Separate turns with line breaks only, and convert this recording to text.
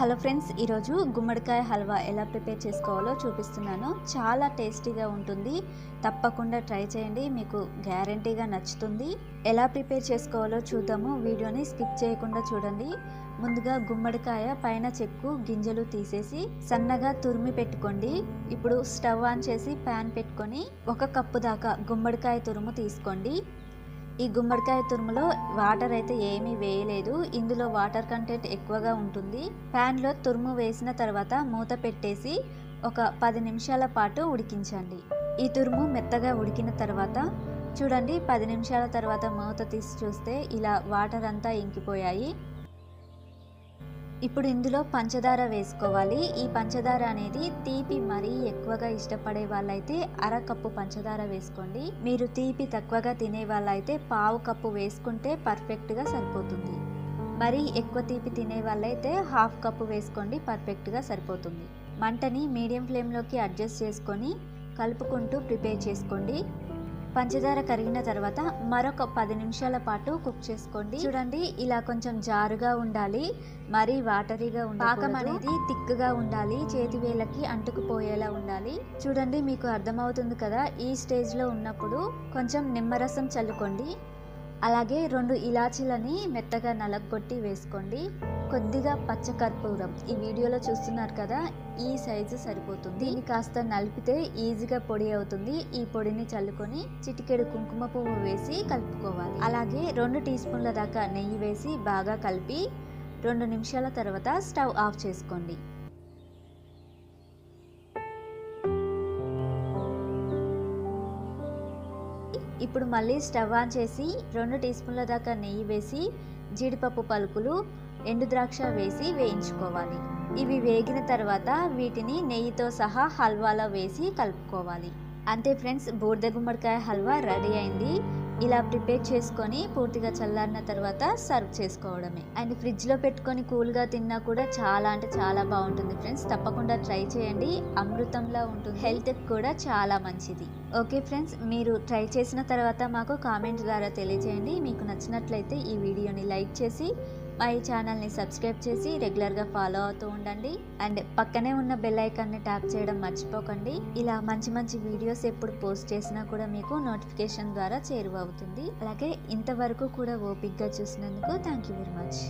Hello friends ఈరోజు గుమ్మడికాయ హల్వా ఎలా ప్రిపేర్ చేసుకోవాలో చూపిస్తున్నాను. చాలా టేస్టీగా ఉంటుంది. తప్పకుండా ట్రై చేయండి. మీకు గ్యారంటీగా నచ్చుతుంది. ఎలా ప్రిపేర్ చేసుకోవాలో చూద్దాము. వీడియోని స్కిప్ చేయకుండా చూడండి. ముందుగా గుమ్మడికాయ పైన చెక్కు గింజలు తీసేసి సన్నగా తురిమి పెట్టుకోండి. ఇప్పుడు స్టవ్ ఆన్ చేసి ప్యాన్ పెట్టుకొని ఒక కప్పు దాకా గుమ్మడికాయ తురుము తీసుకోండి. ఈ గుమ్మడికాయ తురుములో వాటర్ అయితే ఏమీ వేయలేదు. ఇందులో వాటర్ కంటెంట్ ఎక్కువగా ఉంటుంది. ప్యాన్లో తురుము వేసిన తర్వాత మూత పెట్టేసి ఒక పది నిమిషాల పాటు ఉడికించండి. ఈ తురుము మెత్తగా ఉడికిన తర్వాత చూడండి పది నిమిషాల తర్వాత మూత తీసి చూస్తే ఇలా వాటర్ అంతా ఇంకిపోయాయి. ఇప్పుడు ఇందులో పంచదార వేసుకోవాలి. ఈ పంచదార అనేది తీపి మరీ ఎక్కువగా ఇష్టపడే వాళ్ళైతే అర కప్పు పంచదార వేసుకోండి. మీరు తీపి తక్కువగా తినే వాళ్ళైతే పావు కప్పు వేసుకుంటే పర్ఫెక్ట్గా సరిపోతుంది. మరీ ఎక్కువ తీపి తినే వాళ్ళైతే హాఫ్ కప్పు వేసుకోండి పర్ఫెక్ట్గా సరిపోతుంది. మంటని మీడియం ఫ్లేమ్లోకి అడ్జస్ట్ చేసుకొని కలుపుకుంటూ ప్రిపేర్ చేసుకోండి. పంచదార కరిగిన తర్వాత మరొక పది నిమిషాల పాటు కుక్ చేసుకోండి. చూడండి ఇలా కొంచెం జారుగా ఉండాలి. మరీ వాటరీగా ఉండాలి పాకం అనేది థిక్గా ఉండాలి. చేతి వేలకి అంటుకుపోయేలా ఉండాలి. చూడండి మీకు అర్థమవుతుంది కదా ఈ స్టేజ్లో ఉన్నప్పుడు కొంచెం నిమ్మరసం చల్లుకోండి. అలాగే రెండు ఇలాచీలని మెత్తగా నలగొట్టి వేసుకోండి. కొద్దిగా పచ్చకర్పూరం ఈ వీడియోలో చూస్తున్నారు కదా ఈ సైజు సరిపోతుంది. ఇది కాస్త నలిపితే ఈజీగా పొడి అవుతుంది. ఈ పొడిని చల్లుకొని చిటికెడు కుంకుమ పువ్వు వేసి కలుపుకోవాలి. అలాగే రెండు టీ స్పూన్ల దాకా నెయ్యి వేసి బాగా కలిపి రెండు నిమిషాల తర్వాత స్టవ్ ఆఫ్ చేసుకోండి. ఇప్పుడు మళ్ళీ స్టవ్ ఆన్ చేసి రెండు టీ స్పూన్ల దాకా నెయ్యి వేసి జీడిపప్పు పలుకులు ఎండు ద్రాక్ష వేసి వేయించుకోవాలి. ఇవి వేగిన తర్వాత వీటిని నెయ్యితో సహా హల్వాలో వేసి కలుపుకోవాలి. అంతే ఫ్రెండ్స్ బూడిద గుమ్మడికాయ హల్వా రెడీ అయింది. ఇలా ప్రిపేర్ చేసుకొని పూర్తిగా చల్లారిన తర్వాత సర్వ్ చేసుకోవడమే. అండ్ ఫ్రిడ్జ్లో పెట్టుకొని కూల్గా తిన్నా కూడా చాలా అంటే చాలా బాగుంటుంది ఫ్రెండ్స్. తప్పకుండా ట్రై చేయండి. అమృతంలా ఉంటుంది. హెల్త్కి కూడా చాలా మంచిది. ఓకే ఫ్రెండ్స్ మీరు ట్రై చేసిన తర్వాత మాకు కామెంట్ ద్వారా తెలియజేయండి. మీకు నచ్చినట్లయితే ఈ వీడియోని లైక్ చేసి మా ఈ ఛానల్ని సబ్స్క్రైబ్ చేసి రెగ్యులర్గా ఫాలో అవుతూ ఉండండి. అండ్ పక్కనే ఉన్న బెల్ ఐకాన్ని ట్యాప్ చేయడం మర్చిపోకండి. ఇలా మంచి మంచి వీడియోస్ ఎప్పుడు పోస్ట్ చేసినా కూడా మీకు నోటిఫికేషన్ ద్వారా చేరువవుతుంది. అలాగే ఇంతవరకు కూడా ఓపిక్గా చూసినందుకు థ్యాంక్ యూ వెరీ మచ్.